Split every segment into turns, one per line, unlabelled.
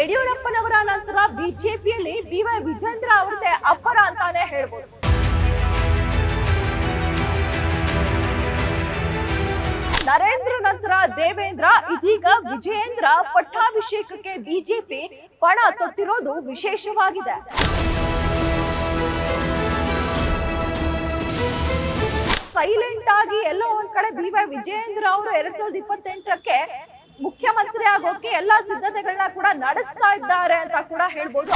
ಯಡಿಯೂರಪ್ಪನವರ ನಂತರ ಬಿಜೆಪಿಯಲ್ಲಿ ಬಿ ವೈ ವಿಜೇಂದ್ರ ಅವರದೇ ಅಬ್ಬರ ಅಂತಾನೆ ಹೇಳ್ಬೋದು. ನರೇಂದ್ರ ನಂತರ ದೇವೇಂದ್ರ, ಇದೀಗ ವಿಜಯೇಂದ್ರ ಪಟ್ಟಾಭಿಷೇಕಕ್ಕೆ ಬಿಜೆಪಿ ಪಣ ತೊಟ್ಟಿರೋದು ವಿಶೇಷವಾಗಿದೆ. ಸೈಲೆಂಟ್ ಆಗಿ ಎಲ್ಲೋ ಒಂದ್ ಕಡೆ ಬಿ ವೈ ವಿಜಯೇಂದ್ರ ಅವರು ಎರಡ್ ಸಾವಿರದ ಇಪ್ಪತ್ತೆಂಟಕ್ಕೆ ಎಲ್ಲಾ ಸಿದ್ಧತೆಗಳನ್ನ ಕೂಡ ನಡೆಸ್ತಾ ಇದ್ದಾರೆ ಅಂತ ಕೂಡ ಹೇಳ್ಬೋದು.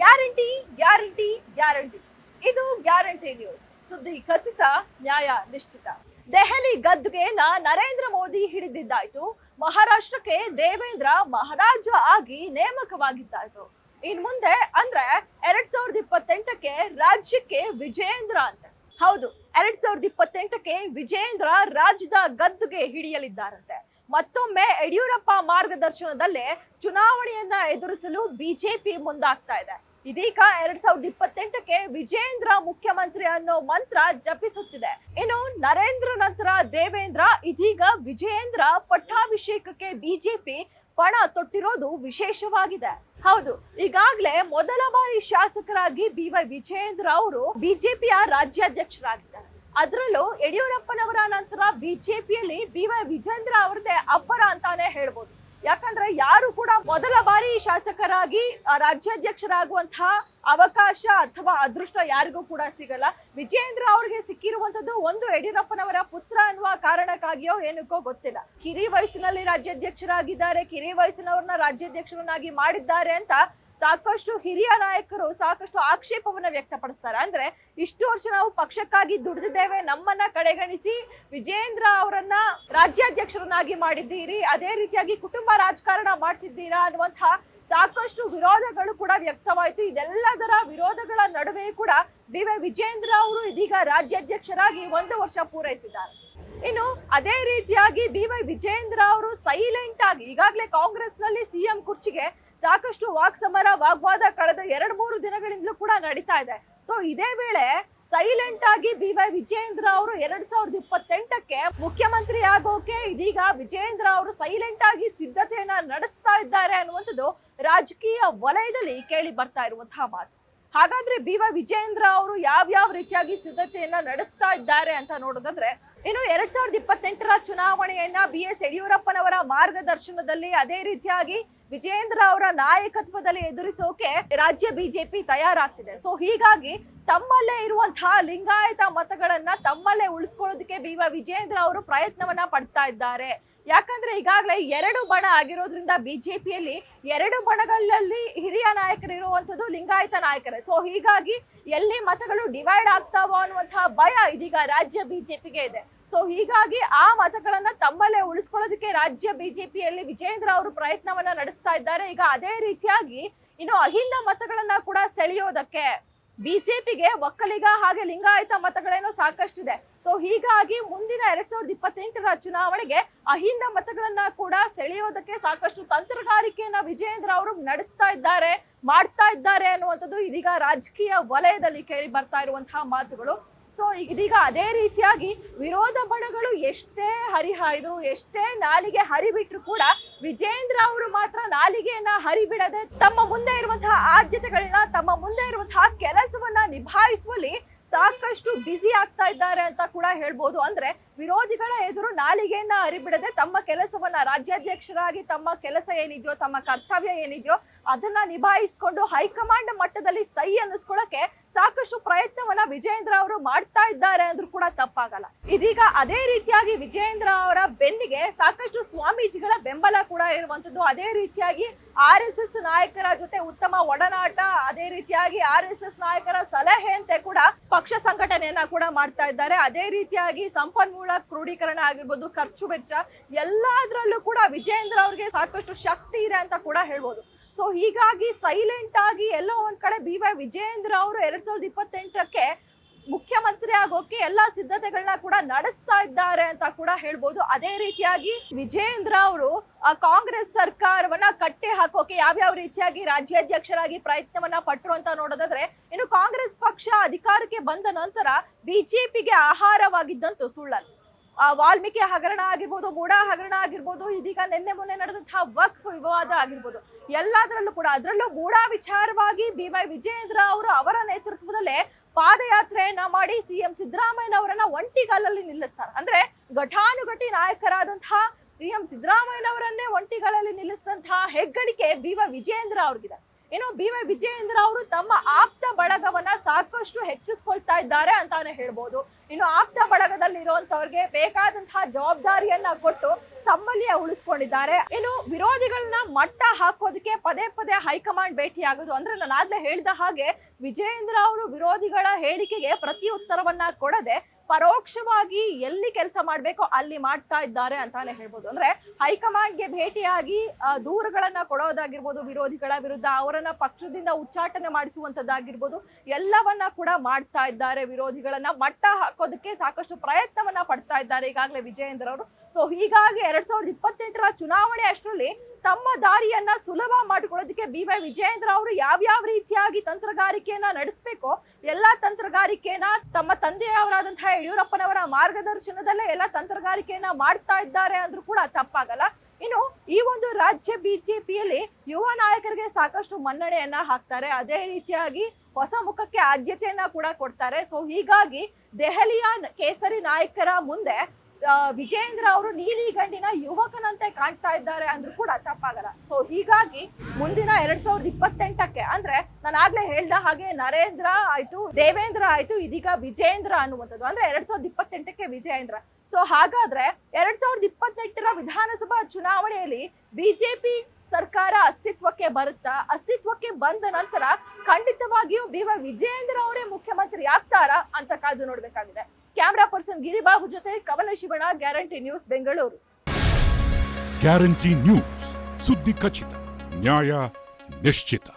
Guarantee guarantee guarantee. ಇದು ಗ್ಯಾರಂಟಿ ನ್ಯೂಸ್. ಸುದ್ದಿ ಖಚಿತ, ನ್ಯಾಯ ನಿಶ್ಚಿತ. ದೆಹಲಿ ಗದ್ದುಗೆಯನ್ನ ನರೇಂದ್ರ ಮೋದಿ ಹಿಡಿದಿದ್ದಾಯ್ತು. ಮಹಾರಾಷ್ಟ್ರಕ್ಕೆ ದೇವೇಂದ್ರ ಮಹಾರಾಜ ಆಗಿ ನೇಮಕವಾಗಿದ್ದಾಯ್ತು. ಇನ್ ಮುಂದೆ ಅಂದ್ರೆ ಎರಡ್ ಸಾವಿರದ ಇಪ್ಪತ್ತೆಂಟಕ್ಕೆ ರಾಜ್ಯಕ್ಕೆ ವಿಜೇಂದ್ರ ಅಂತ. ಹೌದು ಎರಡ್ ಸಾವಿರದ ಇಪ್ಪತ್ತೆಂಟಕ್ಕೆ ವಿಜೇಂದ್ರ ರಾಜ್ಯದ ಗದ್ದುಗೆ ಹಿಡಿಯಲಿದ್ದಾರಂತೆ. ಮತ್ತೊಮ್ಮೆ ಯಡಿಯೂರಪ್ಪ ಮಾರ್ಗದರ್ಶನದಲ್ಲೇ ಚುನಾವಣೆಯನ್ನ ಎದುರಿಸಲು ಬಿಜೆಪಿ ಮುಂದಾಗ್ತಾ ಇದೆ. ಇದೀಗ ಎರಡ್ ಸಾವಿರದ ಇಪ್ಪತ್ತೆಂಟಕ್ಕೆ ವಿಜೇಂದ್ರ ಮುಖ್ಯಮಂತ್ರಿ ಅನ್ನೋ ಮಂತ್ರ ಜಪಿಸುತ್ತಿದೆ. ಇನ್ನು ನರೇಂದ್ರ ನಂತರ ದೇವೇಂದ್ರ, ಇದೀಗ ವಿಜೇಂದ್ರ ಪಟ್ಟಾಭಿಷೇಕಕ್ಕೆ ಬಿಜೆಪಿ ಪಣ ತೊಟ್ಟಿರೋದು ವಿಶೇಷವಾಗಿದೆ. ಹೌದು, ಈಗಾಗಲೇ ಮೊದಲ ಬಾರಿ ಶಾಸಕರಾಗಿ ಬಿ ವೈ ವಿಜಯೇಂದ್ರ ಅವರು ಬಿಜೆಪಿಯ ರಾಜ್ಯಾಧ್ಯಕ್ಷರಾಗಿದ್ದಾರೆ. ಅದರಲ್ಲೂ ಯಡಿಯೂರಪ್ಪನವರ ನಂತರ ಬಿಜೆಪಿಯಲ್ಲಿ ಬಿ ವೈ ವಿಜೇಂದ್ರ ಅವರದೇ ಅಬ್ಬರ ಅಂತಾನೆ ಹೇಳ್ಬೋದು. ಯಾಕಂದ್ರೆ ಯಾರು ಕೂಡ ಮೊದಲ ಬಾರಿ ಶಾಸಕರಾಗಿ ರಾಜ್ಯಾಧ್ಯಕ್ಷರಾಗುವಂತಹ ಅವಕಾಶ ಅಥವಾ ಅದೃಷ್ಟ ಯಾರಿಗೂ ಕೂಡ ಸಿಗಲ್ಲ. ವಿಜಯೇಂದ್ರ ಅವ್ರಿಗೆ ಸಿಕ್ಕಿರುವಂತದ್ದು ಒಂದು ಯಡಿಯೂರಪ್ಪನವರ ಪುತ್ರ ಅನ್ನುವ ಕಾರಣಕ್ಕಾಗಿಯೋ ಏನಕ್ಕೋ ಗೊತ್ತಿಲ್ಲ. ಕಿರಿ ವಯಸ್ಸಿನಲ್ಲಿ ರಾಜ್ಯಾಧ್ಯಕ್ಷರಾಗಿದ್ದಾರೆ, ಕಿರಿ ವಯಸ್ಸಿನವ್ರನ್ನ ರಾಜ್ಯಾಧ್ಯಕ್ಷರನ್ನಾಗಿ ಮಾಡಿದ್ದಾರೆ ಅಂತ ಸಾಕಷ್ಟು ಹಿರಿಯ ನಾಯಕರು ಸಾಕಷ್ಟು ಆಕ್ಷೇಪವನ್ನ ವ್ಯಕ್ತಪಡಿಸ್ತಾರೆ. ಅಂದ್ರೆ ಇಷ್ಟು ವರ್ಷ ನಾವು ಪಕ್ಷಕ್ಕಾಗಿ ದುಡಿದಿದ್ದೇವೆ, ನಮ್ಮನ್ನ ಕಡೆಗಣಿಸಿ ವಿಜೇಂದ್ರ ಅವರನ್ನ ರಾಜ್ಯಾಧ್ಯಕ್ಷರನ್ನಾಗಿ ಮಾಡಿದ್ದೀರಿ, ಅದೇ ರೀತಿಯಾಗಿ ಕುಟುಂಬ ರಾಜಕಾರಣ ಮಾಡ್ತಿದ್ದೀರಾ ಅನ್ನುವಂತಹ ಸಾಕಷ್ಟು ವಿರೋಧಗಳು ಕೂಡ ವ್ಯಕ್ತವಾಯಿತು. ಇದೆಲ್ಲದರ ವಿರೋಧಗಳ ನಡುವೆ ಕೂಡ ಡಿ ವೈ ವಿಜೇಂದ್ರ ಅವರು ಇದೀಗ ರಾಜ್ಯಾಧ್ಯಕ್ಷರಾಗಿ ಒಂದು ವರ್ಷ ಪೂರೈಸಿದ್ದಾರೆ. ಇನ್ನು ಅದೇ ರೀತಿಯಾಗಿ ಬಿ ವೈ ವಿಜೇಂದ್ರ ಅವರು ಸೈಲೆಂಟ್ ಆಗಿ ಈಗಾಗಲೇ ಕಾಂಗ್ರೆಸ್ನಲ್ಲಿ ಸಿಎಂ ಕುರ್ಚಿಗೆ ಸಾಕಷ್ಟು ವಾಕ್ ಸಮರ ವಾಗ್ವಾದ ಕಳೆದ ಎರಡ್ ಮೂರು ದಿನಗಳಿಂದಲೂ ಕೂಡ ನಡೀತಾ ಇದೆ. ಸೊ ಇದೇ ವೇಳೆ ಸೈಲೆಂಟ್ ಆಗಿ ಬಿ ವೈ ವಿಜೇಂದ್ರ ಅವರು ಎರಡ್ ಸಾವಿರದ ಇಪ್ಪತ್ತೆಂಟಕ್ಕೆ ಮುಖ್ಯಮಂತ್ರಿ ಆಗೋಕೆ ಇದೀಗ ವಿಜಯೇಂದ್ರ ಅವರು ಸೈಲೆಂಟ್ ಆಗಿ ಸಿದ್ಧತೆಯನ್ನ ನಡೆಸ್ತಾ ಇದ್ದಾರೆ ಅನ್ನುವಂಥದ್ದು ರಾಜಕೀಯ ವಲಯದಲ್ಲಿ ಕೇಳಿ ಬರ್ತಾ ಇರುವಂತಹ ಮಾತು. ಹಾಗಾದ್ರೆ ಬಿ ವೈ ವಿಜಯೇಂದ್ರ ಅವರು ಯಾವ್ಯಾವ ರೀತಿಯಾಗಿ ಸಿದ್ಧತೆಯನ್ನ ನಡೆಸ್ತಾ ಇದ್ದಾರೆ ಅಂತ ನೋಡೋದಾದ್ರೆ ಇನ್ನು ಎರಡ್ ಸಾವಿರದ ಇಪ್ಪತ್ತೆಂಟರ ಚುನಾವಣೆಯನ್ನ ಬಿ ಎಸ್ ಯಡಿಯೂರಪ್ಪನವರ ಮಾರ್ಗದರ್ಶನದಲ್ಲಿ ಅದೇ ರೀತಿಯಾಗಿ ವಿಜೇಂದ್ರ ಅವರ ನಾಯಕತ್ವದಲ್ಲಿ ಎದುರಿಸೋಕೆ ರಾಜ್ಯ ಬಿಜೆಪಿ ತಯಾರಾಗ್ತಿದೆ. ಸೊ ಹೀಗಾಗಿ ತಮ್ಮಲ್ಲೇ ಇರುವಂತಹ ಲಿಂಗಾಯತ ಮತಗಳನ್ನ ತಮ್ಮಲ್ಲೇ ಉಳಿಸ್ಕೊಳ್ಳೋದಕ್ಕೆ ಬಿ ವಿಜೇಂದ್ರ ಅವರು ಪ್ರಯತ್ನವನ್ನ ಪಡ್ತಾ ಇದ್ದಾರೆ. ಯಾಕಂದ್ರೆ ಈಗಾಗಲೇ ಎರಡು ಬಣ ಆಗಿರೋದ್ರಿಂದ ಬಿಜೆಪಿಯಲ್ಲಿ ಎರಡು ಬಣಗಳಲ್ಲಿ ಹಿರಿಯ ನಾಯಕರು ಇರುವಂತದ್ದು ಲಿಂಗಾಯತ ನಾಯಕರೇ. ಸೊ ಹೀಗಾಗಿ ಎಲ್ಲಿ ಮತಗಳು ಡಿವೈಡ್ ಆಗ್ತಾವೋ ಅನ್ನುವಂತಹ ಭಯ ಇದೀಗ ರಾಜ್ಯ ಬಿಜೆಪಿಗೆ ಇದೆ. ಸೊ ಹೀಗಾಗಿ ಆ ಮತಗಳನ್ನ ತಮ್ಮಲ್ಲೇ ಉಳಿಸ್ಕೊಳ್ಳೋದಕ್ಕೆ ರಾಜ್ಯ ಬಿಜೆಪಿಯಲ್ಲಿ ವಿಜೇಂದ್ರ ಅವರು ಪ್ರಯತ್ನವನ್ನ ನಡೆಸ್ತಾ ಇದ್ದಾರೆ. ಈಗ ಅದೇ ರೀತಿಯಾಗಿ ಇನ್ನು ಅಹಿಂದ ಮತಗಳನ್ನ ಕೂಡ ಸೆಳೆಯೋದಕ್ಕೆ ಬಿಜೆಪಿಗೆ ಒಕ್ಕಲಿಗ ಹಾಗೆ ಲಿಂಗಾಯತ ಮತಗಳೇನೋ ಸಾಕಷ್ಟಿದೆ. ಸೊ ಹೀಗಾಗಿ ಮುಂದಿನ ಎರಡ್ ಸಾವಿರದ ಇಪ್ಪತ್ತೆಂಟರ ಚುನಾವಣೆಗೆ ಅಹಿಂದ ಮತಗಳನ್ನ ಕೂಡ ಸೆಳೆಯೋದಕ್ಕೆ ಸಾಕಷ್ಟು ತಂತ್ರಗಾರಿಕೆಯನ್ನ ವಿಜಯೇಂದ್ರ ಅವರು ನಡೆಸ್ತಾ ಇದ್ದಾರೆ, ಮಾಡ್ತಾ ಇದ್ದಾರೆ ಅನ್ನುವಂಥದ್ದು ಇದೀಗ ರಾಜಕೀಯ ವಲಯದಲ್ಲಿ ಕೇಳಿ ಬರ್ತಾ ಇರುವಂತಹ ಮಾತುಗಳು. ಸೊ ಇದೀಗ ಅದೇ ರೀತಿಯಾಗಿ ವಿರೋಧ ಬಣಗಳು ಎಷ್ಟೇ ಹರಿಹಾಯ್ದು ಎಷ್ಟೇ ನಾಲಿಗೆ ಹರಿಬಿಟ್ರು ಕೂಡ ವಿಜೇಂದ್ರ ಅವರು ಮಾತ್ರ ನಾಲಿಗೆಯನ್ನ ಹರಿಬಿಡದೆ ತಮ್ಮ ಮುಂದೆ ಇರುವಂತಹ ಆದ್ಯತೆಗಳನ್ನ, ತಮ್ಮ ಮುಂದೆ ಇರುವಂತಹ ಕೆಲಸವನ್ನ ನಿಭಾಯಿಸುವಲ್ಲಿ ಸಾಕಷ್ಟು ಬ್ಯುಸಿ ಆಗ್ತಾ ಇದ್ದಾರೆ ಅಂತ ಕೂಡ ಹೇಳ್ಬೋದು. ಅಂದ್ರೆ ವಿರೋಧಿಗಳ ಎದುರು ನಾಲಿಗೆಯನ್ನ ಅರಿಬಿಡದೆ ತಮ್ಮ ಕೆಲಸವನ್ನ ರಾಜ್ಯಾಧ್ಯಕ್ಷರಾಗಿ ತಮ್ಮ ಕೆಲಸ ಏನಿದೆಯೋ, ತಮ್ಮ ಕರ್ತವ್ಯ ಏನಿದೆಯೋ ಅದನ್ನ ನಿಭಾಯಿಸ್ಕೊಂಡು ಹೈಕಮಾಂಡ್ ಮಟ್ಟದಲ್ಲಿ ಸೈ ಅನ್ನಿಸ್ಕೊಳ್ಳಕ್ಕೆ ಸಾಕಷ್ಟು ಪ್ರಯತ್ನವನ್ನ ವಿಜಯೇಂದ್ರ ಅವರು ಮಾಡ್ತಾ ಇದ್ದಾರೆ ಅಂದ್ರೂ ಕೂಡ ತಪ್ಪಾಗಲ್ಲ. ಇದೀಗ ಅದೇ ರೀತಿಯಾಗಿ ವಿಜಯೇಂದ್ರ ಅವರ ಬೆನ್ನಿಗೆ ಸಾಕಷ್ಟು ಸ್ವಾಮೀಜಿಗಳ ಬೆಂಬಲ ಕೂಡ ಇರುವಂತದ್ದು. ಅದೇ ರೀತಿಯಾಗಿ ಆರ್ ಎಸ್ ಎಸ್ ನಾಯಕರ ಜೊತೆ ಉತ್ತಮ ಒಡನಾಟ, ಅದೇ ರೀತಿಯಾಗಿ ಆರ್ ಎಸ್ ಎಸ್ ನಾಯಕರ ಸಲಹೆಯಂತೆ ಕೂಡ ಪಕ್ಷ ಸಂಘಟನೆಯನ್ನ ಕೂಡ ಮಾಡ್ತಾ ಇದ್ದಾರೆ. ಅದೇ ರೀತಿಯಾಗಿ ಸಂಪನ್ಮೂಲ ಕ್ರೋಢೀಕರಣ ಆಗಿರ್ಬೋದು, ಖರ್ಚು ವೆಚ್ಚ, ಎಲ್ಲದರಲ್ಲೂ ಕೂಡ ವಿಜಯೇಂದ್ರ ಅವ್ರಿಗೆ ಸಾಕಷ್ಟು ಶಕ್ತಿ ಇದೆ ಅಂತ ಕೂಡ ಹೇಳ್ಬೋದು. ಸೊ ಹೀಗಾಗಿ ಸೈಲೆಂಟ್ ಆಗಿ ಎಲ್ಲೋ ಒಂದ್ ಕಡೆ ಬಿ ವೈ ವಿಜಯೇಂದ್ರ ಅವರು ಎರಡ್ ಸಾವಿರದ ಇಪ್ಪತ್ತೆಂಟಕ್ಕೆ ಮುಖ್ಯಮಂತ್ರಿ ಆಗೋಕೆ ಎಲ್ಲಾ ಸಿದ್ಧತೆಗಳನ್ನ ಕೂಡ ನಡೆಸ್ತಾ ಇದ್ದಾರೆ ಅಂತ ಕೂಡ ಹೇಳ್ಬೋದು. ಅದೇ ರೀತಿಯಾಗಿ ವಿಜೇಂದ್ರ ಅವರು ಕಾಂಗ್ರೆಸ್ ಸರ್ಕಾರವನ್ನ ಕಟ್ಟಿ ಹಾಕೋಕೆ ಯಾವ್ಯಾವ ರೀತಿಯಾಗಿ ರಾಜ್ಯಾಧ್ಯಕ್ಷರಾಗಿ ಪ್ರಯತ್ನವನ್ನ ಪಟ್ಟರು ಅಂತ ನೋಡೋದಾದ್ರೆ, ಇನ್ನು ಕಾಂಗ್ರೆಸ್ ಪಕ್ಷ ಅಧಿಕಾರಕ್ಕೆ ಬಂದ ನಂತರ ಬಿಜೆಪಿಗೆ ಆಹಾರವಾಗಿದ್ದಂತೂ ಸುಳ್ಳಲ್ಲ. ವಾಲ್ಮೀಕಿ ಹಗರಣ ಆಗಿರ್ಬೋದು ಮೂಡ ಹಗರಣ ಆಗಿರ್ಬೋದು, ಇದೀಗ ನಿನ್ನೆ ಮೊನ್ನೆ ನಡೆದಂತಹ ವಕ್ಫ್ ವಿವಾದ ಆಗಿರ್ಬೋದು, ಎಲ್ಲದರಲ್ಲೂ ಕೂಡ ಅದರಲ್ಲೂ ಮೂಡ ವಿಚಾರವಾಗಿ ಬಿ ವೈ ವಿಜಯೇಂದ್ರ ಅವರು ಅವರ ನೇತೃತ್ವದಲ್ಲೇ ಪಾದಯಾತ್ರೆಯನ್ನ ಮಾಡಿ ಸಿಎಂ ಸಿದ್ದರಾಮಯ್ಯನವರನ್ನ ಒಂಟಿಗಾಲಲ್ಲಿ ನಿಲ್ಲಿಸ್ತಾರೆ. ಅಂದ್ರೆ ಘಟಾನುಘಟಿ ನಾಯಕರಾದಂತಹ ಸಿಎಂ ಸಿದ್ದರಾಮಯ್ಯನವರನ್ನೇ ಒಂಟಿಗಾಲಲ್ಲಿ ನಿಲ್ಲಿಸಿದಂತಹ ಹೆಗ್ಗಳಿಕೆ ಬಿ ವೈ ವಿಜಯೇಂದ್ರ ಅವ್ರಿಗಿದೆ. ಇನ್ನು ಬಿ ವೈ ವಿಜಯೇಂದ್ರ ಅವರು ತಮ್ಮ ಆಪ್ತ ಬಳಗವನ್ನ ಸಾಕಷ್ಟು ಹೆಚ್ಚಿಸ್ಕೊಳ್ತಾ ಇದ್ದಾರೆ ಅಂತಾನೆ ಹೇಳ್ಬೋದು. ಇನ್ನು ಆಪ್ತ ಬಳಗದಲ್ಲಿ ಇರುವಂತವ್ರಿಗೆ ಬೇಕಾದಂತಹ ಜವಾಬ್ದಾರಿಯನ್ನ ಕೊಟ್ಟು ತಮ್ಮಲ್ಲಿಯೇ ಉಳಿಸ್ಕೊಂಡಿದ್ದಾರೆ. ಇನ್ನು ವಿರೋಧಿಗಳನ್ನ ಮಟ್ಟ ಹಾಕೋದಕ್ಕೆ ಪದೇ ಪದೇ ಹೈಕಮಾಂಡ್ ಭೇಟಿ ಆಗೋದು ಅಂದ್ರೆ ನಾನು ಆಗ್ಲೇ ಹೇಳಿದ ಹಾಗೆ ವಿಜಯೇಂದ್ರ ಅವರು ವಿರೋಧಿಗಳ ಹೇಳಿಕೆಗೆ ಪ್ರತಿ ಉತ್ತರವನ್ನ ಕೊಡದೆ ಪರೋಕ್ಷವಾಗಿ ಎಲ್ಲಿ ಕೆಲಸ ಮಾಡ್ಬೇಕೋ ಅಲ್ಲಿ ಮಾಡ್ತಾ ಇದ್ದಾರೆ ಅಂತಾನೆ ಹೇಳ್ಬೋದು. ಅಂದ್ರೆ ಹೈಕಮಾಂಡ್ಗೆ ಭೇಟಿಯಾಗಿ ದೂರುಗಳನ್ನ ಕೊಡೋದಾಗಿರ್ಬೋದು, ವಿರೋಧಿಗಳ ವಿರುದ್ಧ ಅವರನ್ನ ಪಕ್ಷದಿಂದ ಉಚ್ಚಾಟನೆ ಮಾಡಿಸುವಂತದ್ದಾಗಿರ್ಬೋದು ಎಲ್ಲವನ್ನ ಕೂಡ ಮಾಡ್ತಾ ಇದ್ದಾರೆ ವಿರೋಧಿಗಳನ್ನ. ಮಟ್ಟ ಹಾಕೋದಕ್ಕೆ ಸಾಕಷ್ಟು ಪ್ರಯತ್ನವನ್ನ ಪಡ್ತಾ ಇದ್ದಾರೆ ಈಗಾಗಲೇ ವಿಜಯೇಂದ್ರ ಅವರು ಸೊ ಹೀಗಾಗಿ ಎರಡ್ ಸಾವಿರದ ಇಪ್ಪತ್ತೆಂಟರ ಚುನಾವಣೆ ಅಷ್ಟರಲ್ಲಿ ತಮ್ಮ ದಾರಿಯನ್ನ ಸುಲಭ ಮಾಡಿಕೊಳ್ಳೋದಕ್ಕೆ ಬಿ ವೈ ವಿಜಯೇಂದ್ರ ಅವರು ಯಾವ್ಯಾವ ರೀತಿಯಾಗಿ ತಂತ್ರಗಾರಿಕೆಯನ್ನ ನಡೆಸಬೇಕು ಎಲ್ಲಾ ತಂತ್ರಗಾರಿಕೆಯನ್ನ ತಮ್ಮ ತಂದೆಯವರಾದಂತಹ ಯಡಿಯೂರಪ್ಪನವರ ಮಾರ್ಗದರ್ಶನದಲ್ಲೇ ಎಲ್ಲ ತಂತ್ರಗಾರಿಕೆಯನ್ನ ಮಾಡ್ತಾ ಇದ್ದಾರೆ ಅಂದ್ರೂ ಕೂಡ ತಪ್ಪಾಗಲ್ಲ. ಇನ್ನು ಈ ಒಂದು ರಾಜ್ಯ ಬಿಜೆಪಿಯಲ್ಲಿ ಯುವ ನಾಯಕರಿಗೆ ಸಾಕಷ್ಟು ಮನ್ನಣೆಯನ್ನ ಹಾಕ್ತಾರೆ. ಅದೇ ರೀತಿಯಾಗಿ ಹೊಸ ಮುಖಕ್ಕೆ ಆದ್ಯತೆಯನ್ನ ಕೂಡ ಕೊಡ್ತಾರೆ. ಸೊ ಹೀಗಾಗಿ ದೆಹಲಿಯ ಕೇಸರಿ ನಾಯಕರ ಮುಂದೆ ವಿಜೇಂದ್ರ ಅವರು ನೀಲಿ ಗಂಡಿನ ಯುವಕನಂತೆ ಕಾಣ್ತಾ ಇದ್ದಾರೆ ಅಂದ್ರೂ ಕೂಡ ತಪ್ಪಾಗಲ್ಲ. ಸೊ ಹೀಗಾಗಿ ಮುಂದಿನ ಎರಡ್ ಸಾವಿರದ ಇಪ್ಪತ್ತೆಂಟಕ್ಕೆ ಅಂದ್ರೆ ನಾನು ಆಗ್ಲೇ ಹೇಳ್ದ ಹಾಗೆ ನರೇಂದ್ರ ಆಯ್ತು, ದೇವೇಂದ್ರ ಆಯ್ತು, ಇದೀಗ ವಿಜೇಂದ್ರ ಅನ್ನುವಂಥದ್ದು. ಅಂದ್ರೆ ಎರಡ್ ಸಾವಿರದ ಇಪ್ಪತ್ತೆಂಟಕ್ಕೆ ವಿಜೇಂದ್ರ ಸೊ ಹಾಗಾದ್ರೆ ಎರಡ್ ಸಾವಿರದ ಇಪ್ಪತ್ತೆಂಟರ ವಿಧಾನಸಭಾ ಚುನಾವಣೆಯಲ್ಲಿ ಬಿಜೆಪಿ ಸರ್ಕಾರ ಅಸ್ತಿತ್ವಕ್ಕೆ ಬರುತ್ತಾ? ಅಸ್ತಿತ್ವಕ್ಕೆ ಬಂದ ನಂತರ ಖಂಡಿತವಾಗಿಯೂ ಬಿ ವೈ ವಿಜಯೇಂದ್ರ ಅವರೇ ಮುಖ್ಯಮಂತ್ರಿ ಆಗ್ತಾರಾ ಅಂತ ಕಾದು ನೋಡ್ಬೇಕಾಗಿದೆ. ಕ್ಯಾಮ್ರಾ ಪರ್ಸನ್ ಗಿರಿಬಾಬು ಜೊತೆ Kavana Shivanna guarantee news, Bengaluru.
Guarantee news, ಸುದ್ದಿ ಖಚಿತ, ನ್ಯಾಯ ನಿಶ್ಚಿತ.